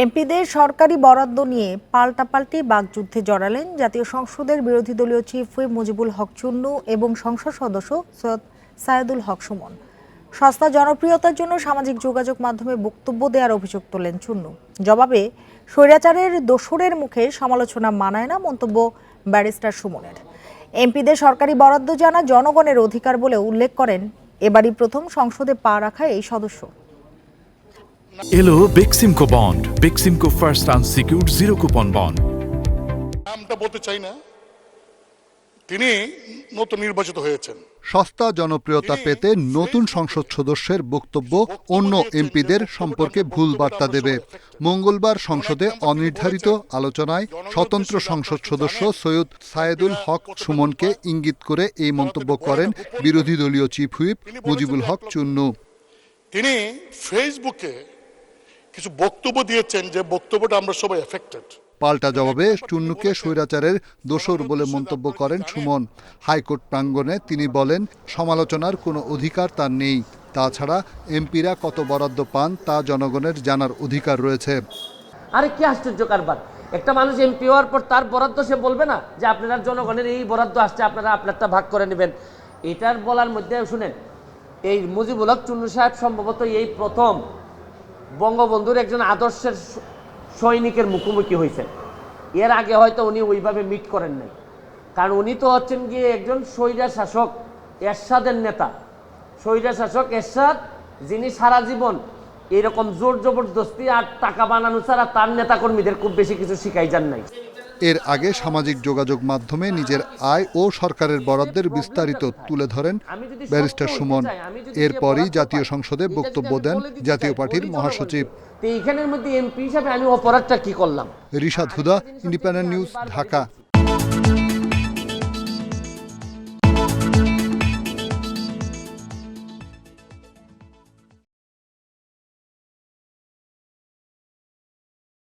এমপিদের সরকারি বরাদ্দ নিয়ে পাল্টাপাল্টি বাগযুদ্ধে জড়ালেন জাতীয় সংসদের বিরোধী দলীয় চিফ হুইপ মুজিবুল হক চুন্নু এবং সংসদ সদস্য সৈয়দ সায়েদুল হক সুমন। সস্তা জনপ্রিয়তার জন্য সামাজিক যোগাযোগ মাধ্যমে বক্তব্য দেওয়ার অভিযোগ তোলেন চুন্নু। জবাবে, স্বৈরাচারের দোসরের মুখে সমালোচনা মানায় না মন্তব্য ব্যারিস্টার সুমনের। এমপিদের সরকারি বরাদ্দ জানা জনগণের অধিকার বলে উল্লেখ করেন এবারই প্রথম সংসদে পা রাখা এই সদস্য। এলো Beximco bond. Beximco first unsecured zero coupon bond. নামটা বলতে চাই না। তিনি নতুন নির্বাচিত হয়েছেন। সস্তা জনপ্রিয়তা পেতে নতুন সংসদ সদস্যের বক্তব্য অন্য এমপিদের সম্পর্কে ভুল বার্তা দেবে। মঙ্গলবার সংসদে অনির্ধারিত আলোচনায় স্বতন্ত্র সংসদ সদস্য সৈয়দ সায়েদুল হক সুমনকে ইঙ্গিত করে এই মন্তব্য করেন বিরোধী দলীয় চিফ হুইপ মুজিবুল হক চুন্নু। তিনি ফেসবুকে কিছু বক্তব্য দিয়েছেন যে বক্তব্যটা আমরা সবাই এফেক্টেড পাল্টা জবাবে চুন্নুকে স্বৈরাচারের দোষর বলে মন্তব্য করেন সুমন। হাইকোর্ট প্রাঙ্গণে তিনি বলেন সমালোচনার কোনো অধিকার তার নেই। তাছাড়া এমপিরা কত বরাদ্দ পান তা জনগণের জানার অধিকার রয়েছে। আরে কি আশ্চর্য কারবার। একটা মানুষ এমপি হওয়ার পর তার বরাদ্দ সে বলবে না যে আপনারা জনগণের এই বরাদ্দ আসছে আপনারা আপনারটা ভাগ করে নেবেন। এটার বলার মধ্যে শুনেন এই মুজিবুল হক চুন্নু সাহেব সম্ভবত এই প্রথম বঙ্গবন্ধুর একজন আদর্শের সৈনিকের মুখোমুখি হয়েছেন এর আগে হয়তো উনি ওইভাবে মিট করেন নাই। কারণ উনি তো হচ্ছেন গিয়ে একজন স্বৈরা শাসক, এরশাদের নেতা। স্বৈরা শাসক, এরশাদ, যিনি সারা জীবন এরকম জোর জবরদস্তি আর টাকা বানানো ছাড়া তার নেতাকর্মীদের খুব বেশি কিছু শিখাই যান নাই। এর আগে সামাজিক যোগাযোগ মাধ্যমে নিজের আয় ও সরকারের বরাদ্দের বিস্তারিত তুলে ধরেন ব্যারিস্টার সুমন। এরপরই জাতীয় সংসদে বক্তব্য দেন জাতীয় পার্টির মহাসচিব। এইখানের মধ্যে এমপি হিসাবে আমি অপরাধটা কি করলাম? Rishad Huda independent news Dhaka.